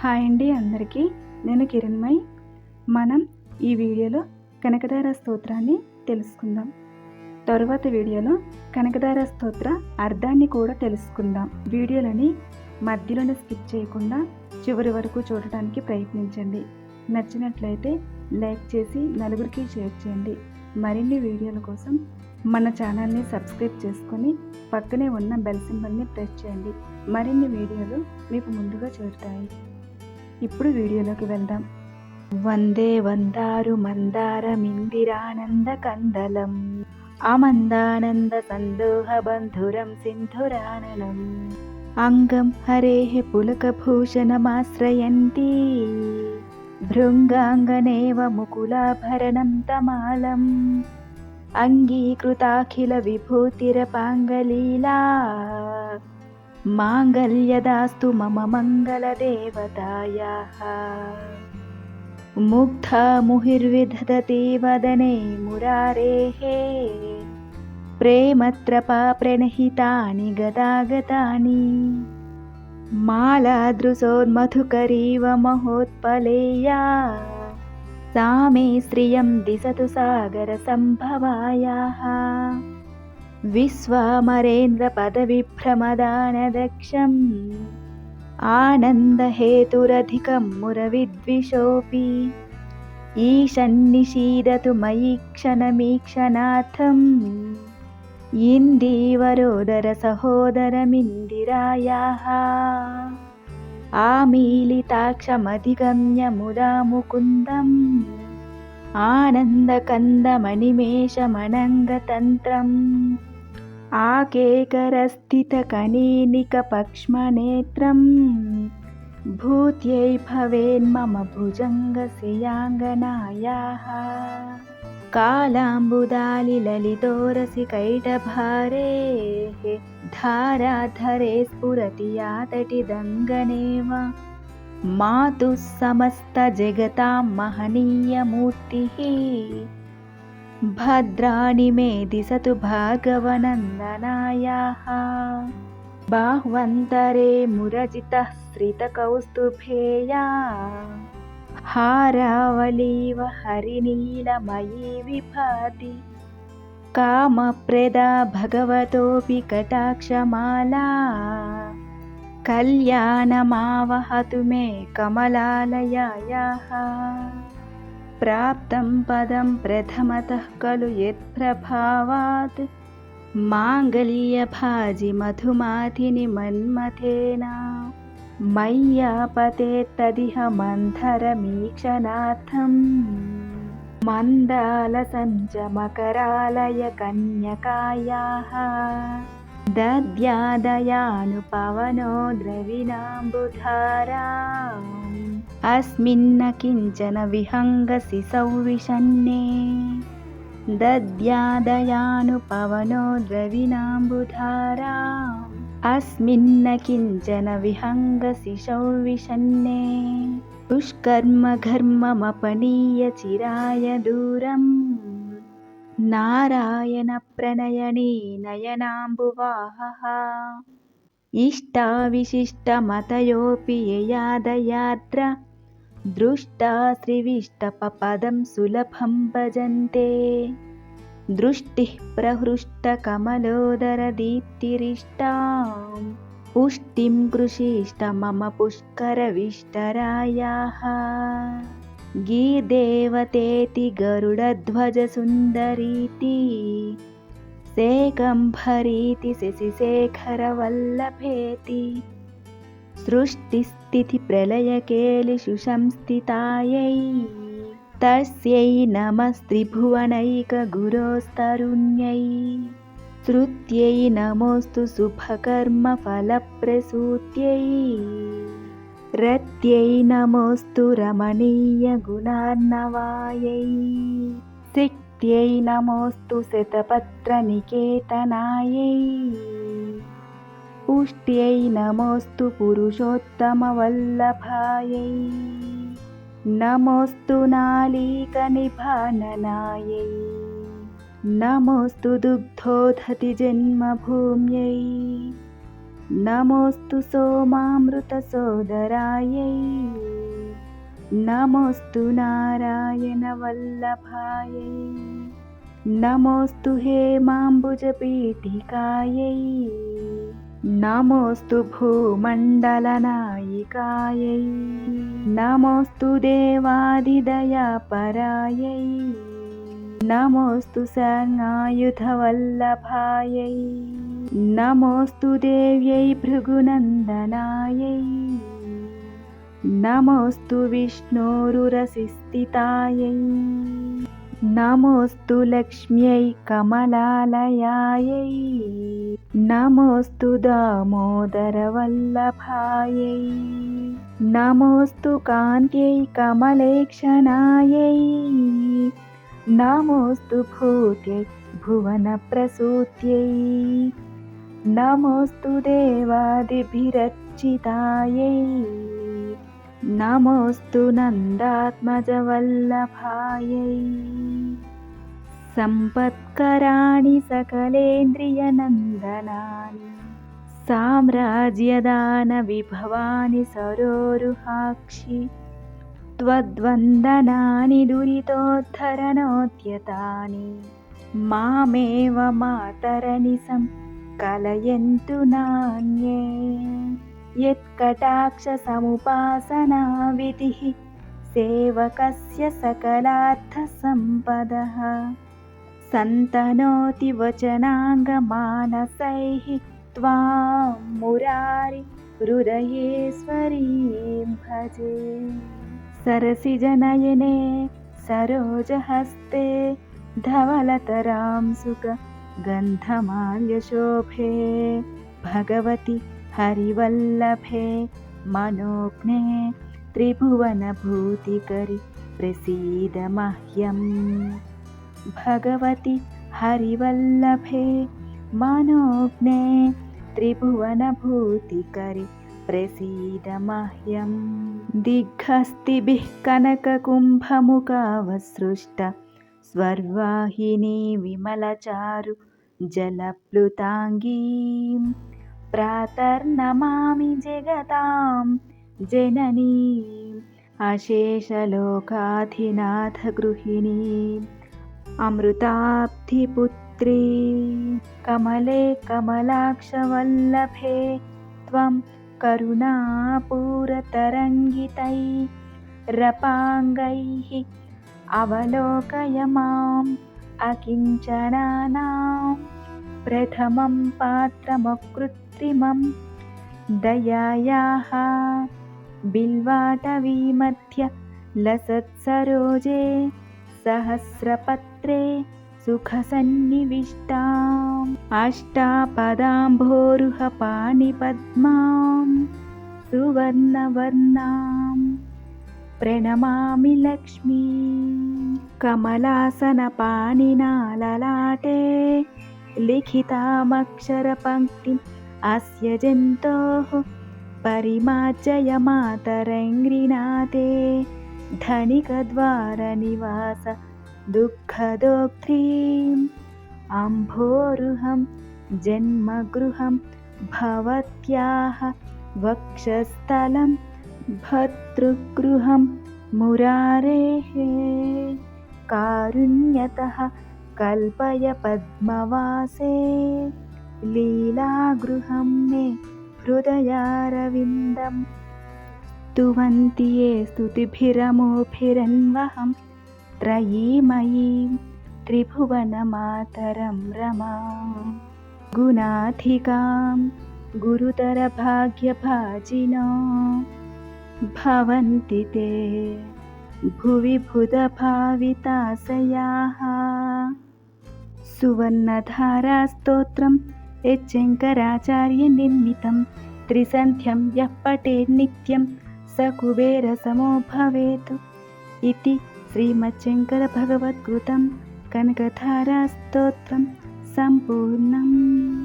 Hi అండి అందరికీ. నేను కిరణ్మయ్ మనం ఈ వీడియోలో కనకదార స్తోత్రాన్ని తెలుసుకుందాం. తరువాత వీడియోలో కనకదార స్తోత్ర అర్థాన్ని కూడా తెలుసుకుందాం. వీడియోలని మధ్యలోనే స్కిప్ చేయకుండా చివరి వరకు చూడటానికి ప్రయత్నించండి. నచ్చినట్లయితే లైక్ చేసి నలుగురికి షేర్ చేయండి. మరిన్ని వీడియోల కోసం మన ఛానల్ని సబ్స్క్రైబ్ చేసుకొని పక్కనే ఉన్న బెల్ సింబల్ని ప్రెస్ చేయండి. మరిన్ని వీడియోలు మీకు ముందుగా చేరుతాయి. ఇప్పుడు వీడియోలోకి వెళ్దాం. వందే వందారు మందార మిందిరానంద కందలం ఆమందానంద సందోహ బంధురం సింధురాననం. అంగం హరేః పులకభూషణమాశ్రయంతి భృంగాంగనేవ ముకులాభరణం తమాలం. అంగీకృతాఖిల విభూతిరపాంగలీలా. माङ्गल्यदास्तु मम मङ्गलदेवतायाः। मुग्धा मुहिर्विदधति वदने मुरारेः प्रेमत्रपा प्रणहितानि गदागतानि। मालादृशोन्मधुकरीव महोत्पलेया। सा मे श्रियं दिशतु सागरसम्भवायाः। विश्वामरेन्द्रपदविभ्रमदानदक्षम् आनन्दहेतुरधिकं मुरविद्विषोऽपि ईशन्निषीदतु मयि क्षणमीक्षणार्थम् इन्दीवरोदरसहोदरमिन्दिरायाः आमीलिताक्षमधिगम्य मुदा मुकुन्दम् आनन्दकन्दमणिमेषमनङ्गतन्त्रम् आकेकरस्थितकनीनिकपक्ष्मनेत्रम् भूत्यै भवेन्मम भुजङ्गश्रियाङ्गनायाः कालाम्बुदालिललितोरसिकैटभारेः। धाराधरे स्फुरति यातटिदङ्गनेव मातुः समस्तजगतां महनीयमूर्तिः भद्राणि मे दिशतु भार्गवनन्दनायाः बाह्वन्तरे मुरजितः श्रितकौस्तुभेया हारावलीव हरिनीलमयी विभाति कामप्रदा भगवतोऽपि कटाक्षमाला कल्याणमावहतु मे कमलालयायाः प्राप्तं पदं प्रथमतः खलु यत्प्रभावात् माङ्गल्यभाजि मधुमाथिनि मन्मथेन मय्यापते तदिह मन्थरमीक्षणार्थम् मन्दालसञ्जमकरालय कन्यकायाः दद्यादयानुपवनो द्रविणाम्बुधाराम् अस्मिन्न किञ्चन विहङ्गसि सौविशन्ने दद्यादयानुपवनो द्रविणाम्बुधाराम् अस्मिन्न किञ्चन विहङ्गसि सौविशन्ने दुष्कर्मघर्ममपनीय चिराय दूरम् नारायणप्रणयनी नयनाम्बुवाहः इष्टाविशिष्टमतयोऽपि ययादयात्र दृष्टा श्रीविष्टपपदं सुलभं भजन्ते दृष्टिः प्रहृष्टकमलोदरदीप्तिरिष्टां पुष्टिं कृषिष्ट मम पुष्करविष्टरायाः गीर्देवतेति गरुडध्वजसुन्दरीति शेखम्भरीति शशिशेखरवल्लभेति सृष्टिस्थितिप्रलयकेलिषु तस्यै नमस्त्रिभुवनैकगुरोस्तरुण्यै श्रुत्यै नमोऽस्तु शुभकर्मफलप्रसूत्यै रत्यै नमोऽस्तु रमणीयगुणार्णवायै सिक्त्यै नमोऽस्तु शतपत्रनिकेतनायै पुष्ट्यै नमोऽस्तु पुरुषोत्तमवल्लभायै। नमोऽस्तु नालीकनिभाननायै। नमोऽस्तु दुग्धोदधिजन्मभूम्यै नमोऽस्तु सोमामृतसोदरायै। नमोऽस्तु नारायणवल्लभायै। नमोऽस्तु हेमाम्बुजपीठिकायै नमोऽस्तु भूमण्डलनायिकायै नमोऽस्तु देवादिदयापरायै नमोऽस्तु सर्वायुधवल्लभायै नमोऽस्तु देव्यै भृगुनन्दनायै नमोऽस्तु विष्णोरुरसिस्थितायै नमोऽस्तु लक्ष्म्यै कमलालयायै। नमोऽस्तु दामोदरवल्लभायै। नमोऽस्तु कान्त्यै कमलेक्षणायै। नमोऽस्तु भूत्यै भुवनप्रसूत्यै। नमोऽस्तु देवादिभिरर्चितायै नमोऽस्तु नन्दात्मजवल्लभायै। सम्पत्कराणि सकलेन्द्रियनन्दनानि साम्राज्यदानविभवानि सरोरुहाक्षि त्वद्वन्दनानि दुरितोद्धरणोद्यतानि मामेव मातरनिसं कलयन्तु नान्ये यत्कटाक्षसमुपासनाविधिः सेवकस्य सकलार्थसम्पदः। सन्तनोति वचनाङ्गमानसैः त्वां मुरारि हृदयेश्वरीं भजे। सरसिजनयने सरोजहस्ते धवलतरां सुखगन्धमाल्यशोभे। भगवति हरिवल्लभे मनोज्ञे त्रिभुवनभूतिकरि प्रसीद मह्यम्। भगवति हरिवल्लभे मनोज्ञे त्रिभुवनभूतिकरि प्रसीद मह्यं दिग्हस्तिभिः कनककुम्भमुखावसृष्ट स्वर्वाहिनी विमलचारु जलप्लुताङ्गीं प्रातर्नमामि जगतां जननीम् अशेषलोकाधिनाथगृहिणीम् अमृताब्धिपुत्री कमले कमलाक्षवल्लभे त्वं करुणापूरतरङ्गितैरपाङ्गैः अवलोकय माम् अकिञ्चनानां प्रथमं पात्रमकृत्रिमं दयायाः बिल्वाटवीमध्य लसत्सरोजे सहस्रपत्रे सुखसन्निविष्टाम् अष्टापदाम्भोरुहपाणिपद्मां सुवर्णवर्णां प्रणमामि लक्ष्मी कमलासनपाणिना ललाटे लिखितामक्षरपङ्क्तिम् अस्य जन्तोः मातरङ्घ्रिनाथे धनिकद्वारनिवास दुःखदोग्ध्रीम् अम्भोरुहं जन्मगृहं भवत्याः वक्षस्थलं भर्तृगृहं मुरारेः। कारुण्यतः कल्पय पद्मवासे लीलागृहं मे हृदयारविन्दम् स्तुवन्ति ये स्तुतिभिरमोभिरन्वहं त्रयीमयीं त्रिभुवनमातरं रमा। गुणाधिकां गुरुतरभाग्यभाजिनो भवन्ति ते। भुवि भुधभाविताशयाः सुवर्णधारास्तोत्रं यच्चङ्कराचार्यनिर्मितं त्रिसन्ध्यं यः पठेन्नित्यं स कुबेरसमो भवेत् इति श्रीमच्छङ्करभगवद्कृतं कनकधारास्तोत्रं सम्पूर्णम्